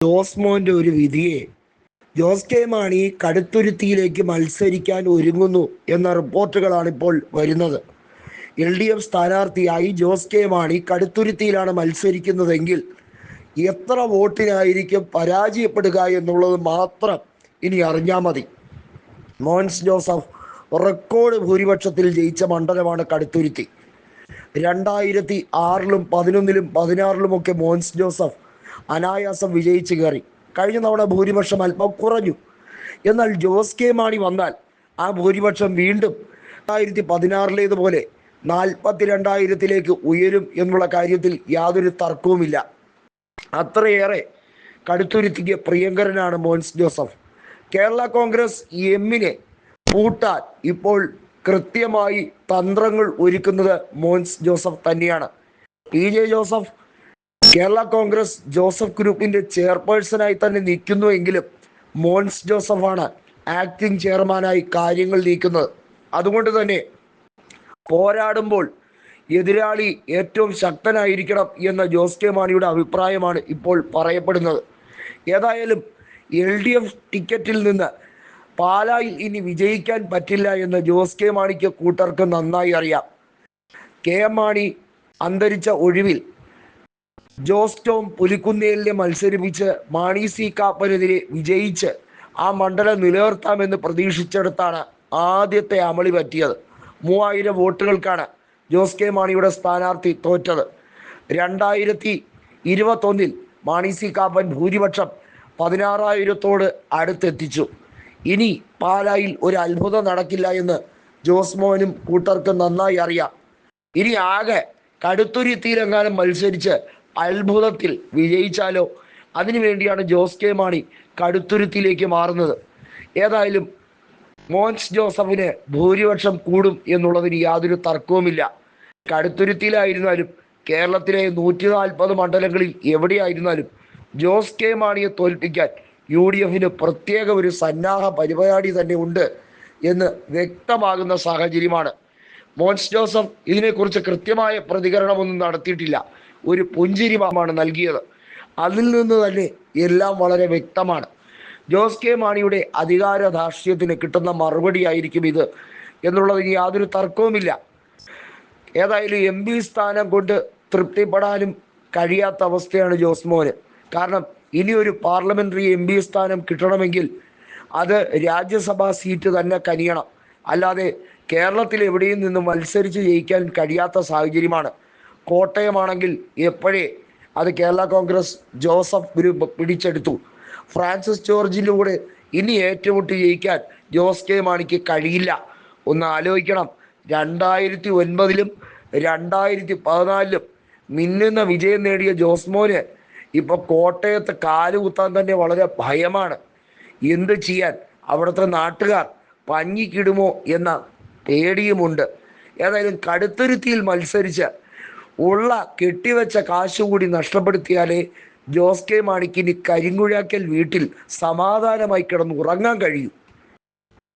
ജോസ്മോന്റെ ഒരു വിധിയെ. ജോസ് കെ മാണി കടുത്തുരുത്തിയിലേക്ക് മത്സരിക്കാൻ ഒരുങ്ങുന്നു എന്ന റിപ്പോർട്ടുകളാണ് ഇപ്പോൾ വരുന്നത്. എൽ ഡി എഫ് സ്ഥാനാർത്ഥിയായി ജോസ് കെ മാണി കടുത്തുരുത്തിയിലാണ് മത്സരിക്കുന്നതെങ്കിൽ എത്ര വോട്ടിനായിരിക്കും പരാജയപ്പെടുക എന്നുള്ളത് മാത്രം ഇനി അറിഞ്ഞാൽ മതി. മോൻസ് ജോസഫ് റെക്കോർഡ് ഭൂരിപക്ഷത്തിൽ ജയിച്ച മണ്ഡലമാണ് കടുത്തുരുത്തി. രണ്ടായിരത്തി ആറിലും പതിനൊന്നിലും പതിനാറിലുമൊക്കെ മോൻസ് ജോസഫ് അനായാസം വിജയിച്ചു കയറി. കഴിഞ്ഞ തവണ ഭൂരിപക്ഷം അല്പം കുറഞ്ഞു. എന്നാൽ ജോസ് കെ മാണി വന്നാൽ ആ ഭൂരിപക്ഷം വീണ്ടും രണ്ടായിരത്തി പതിനാറിലേതുപോലെ നാൽപ്പത്തി രണ്ടായിരത്തിലേക്ക് ഉയരും എന്നുള്ള കാര്യത്തിൽ യാതൊരു തർക്കവുമില്ല. അത്രയേറെ കടുത്തുരുത്തിക്ക് പ്രിയങ്കരനാണ് മോൻസ് ജോസഫ്. കേരള കോൺഗ്രസ് എമ്മിനെ പൂട്ടാൻ ഇപ്പോൾ കൃത്യമായി തന്ത്രങ്ങൾ ഒരുക്കുന്നത് മോൻസ് ജോസഫ് തന്നെയാണ്. പി ജെ ജോസഫ് കേരള കോൺഗ്രസ് ജോസഫ് ഗ്രൂപ്പിന്റെ ചെയർപേഴ്സണായി തന്നെ നിൽക്കുന്നുവെങ്കിലും മോൻസ് ജോസഫാണ് ആക്ടിംഗ് ചെയർമാനായി കാര്യങ്ങൾ നീക്കുന്നത്. അതുകൊണ്ട് തന്നെ പോരാടുമ്പോൾ എതിരാളി ഏറ്റവും ശക്തനായിരിക്കണം എന്ന ജോസ് കെ മാണിയുടെ അഭിപ്രായമാണ് ഇപ്പോൾ പറയപ്പെടുന്നത്. ഏതായാലും എൽ ഡി എഫ് ടിക്കറ്റിൽ നിന്ന് പാലായിൽ ഇനി വിജയിക്കാൻ പറ്റില്ല എന്ന് ജോസ് കെ മാണിക്ക് കൂട്ടർക്ക് നന്നായി അറിയാം. കെ എം മാണി അന്തരിച്ച ഒഴിവിൽ ജോസ് ടോം പുലിക്കുന്നേലിനെ മത്സരിപ്പിച്ച് മാണി സി കാപ്പനെതിരെ വിജയിച്ച് ആ മണ്ഡലം നിലനിർത്താമെന്ന് പ്രതീക്ഷിച്ചെടുത്താണ് ആദ്യത്തെ അമളി പറ്റിയത്. മൂവായിരം വോട്ടുകൾക്കാണ് ജോസ് കെ മാണിയുടെ സ്ഥാനാർത്ഥി തോറ്റത്. രണ്ടായിരത്തി ഇരുപത്തൊന്നിൽ മാണി സി കാപ്പൻ ഭൂരിപക്ഷം പതിനാറായിരത്തോട് അടുത്തെത്തിച്ചു. ഇനി പാലായിൽ ഒരു അത്ഭുതം നടക്കില്ല എന്ന് ജോസ് മോഹനും കൂട്ടർക്കും നന്നായി അറിയാം. ഇനി ആകെ കടുത്തുരുത്തിയിലെങ്ങാനും മത്സരിച്ച് അത്ഭുതത്തിൽ വിജയിച്ചാലോ? അതിനുവേണ്ടിയാണ് ജോസ് കെ മാണി കടുത്തുരുത്തിയിലേക്ക് മാറുന്നത്. ഏതായാലും മോൻസ് ജോസഫിന് ഭൂരിപക്ഷം കൂടും എന്നുള്ളതിന് യാതൊരു തർക്കവുമില്ല. കടുത്തുരുത്തിയിലായിരുന്നാലും കേരളത്തിലെ നൂറ്റി നാൽപ്പത് മണ്ഡലങ്ങളിൽ എവിടെയായിരുന്നാലും ജോസ് കെ മാണിയെ തോൽപ്പിക്കാൻ യു ഡി എഫിന് പ്രത്യേക ഒരു സന്നാഹ പരിപാടി തന്നെ ഉണ്ട് എന്ന് വ്യക്തമാകുന്ന സാഹചര്യമാണ്. മോൻസ് ജോസഫ് ഇതിനെക്കുറിച്ച് കൃത്യമായ പ്രതികരണമൊന്നും നടത്തിയിട്ടില്ല. ഒരു പുഞ്ചിരിമാണ് നൽകിയത്. അതിൽ നിന്ന് തന്നെ എല്ലാം വളരെ വ്യക്തമാണ്. ജോസ് കെ മാണിയുടെ അധികാര ധാർഷ്ട്യത്തിന് കിട്ടുന്ന മറുപടി ആയിരിക്കും ഇത് എന്നുള്ളതിന് യാതൊരു തർക്കവുമില്ല. ഏതായാലും എം പി സ്ഥാനം കൊണ്ട് തൃപ്തിപ്പെടാനും കഴിയാത്ത അവസ്ഥയാണ് ജോസ് മോന്. കാരണം ഇനി ഒരു പാർലമെന്ററി എം പി സ്ഥാനം കിട്ടണമെങ്കിൽ അത് രാജ്യസഭാ സീറ്റ് തന്നെ കനിയണം. അല്ലാതെ കേരളത്തിൽ എവിടെയും നിന്ന് മത്സരിച്ച് ജയിക്കാൻ കഴിയാത്ത സാഹചര്യമാണ്. കോട്ടയമാണെങ്കിൽ എപ്പോഴേ അത് കേരള കോൺഗ്രസ് ജോസഫ് ഗ്രൂപ്പ് പിടിച്ചെടുത്തു. ഫ്രാൻസിസ് ജോർജിലൂടെ ഇനി ഏറ്റുമുട്ടി ജയിക്കാൻ ജോസ് കെ മാണിക്ക് കഴിയില്ല. ഒന്ന് ആലോചിക്കണം. രണ്ടായിരത്തി ഒൻപതിലും രണ്ടായിരത്തി പതിനാലിലും മിന്നുന്ന വിജയം നേടിയ ജോസ്മോന് ഇപ്പൊ കോട്ടയത്ത് കാലുകുത്താൻ തന്നെ വളരെ ഭയമാണ്. എന്ത് ചെയ്യാൻ അവിടുത്തെ നാട്ടുകാർ പഞ്ഞിക്കിടുമോ എന്ന പേടിയുമുണ്ട്. ഏതായാലും കടുത്തുരുത്തിയിൽ മത്സരിച്ച് ഉള്ള കെട്ടിവെച്ച കാശ് കൂടി നഷ്ടപ്പെടുത്തിയാലേ ജോസ് കെ മാണിക്കിന് കരിങ്കുഴാക്കൽ വീട്ടിൽ സമാധാനമായി കിടന്ന് ഉറങ്ങാൻ കഴിയൂ.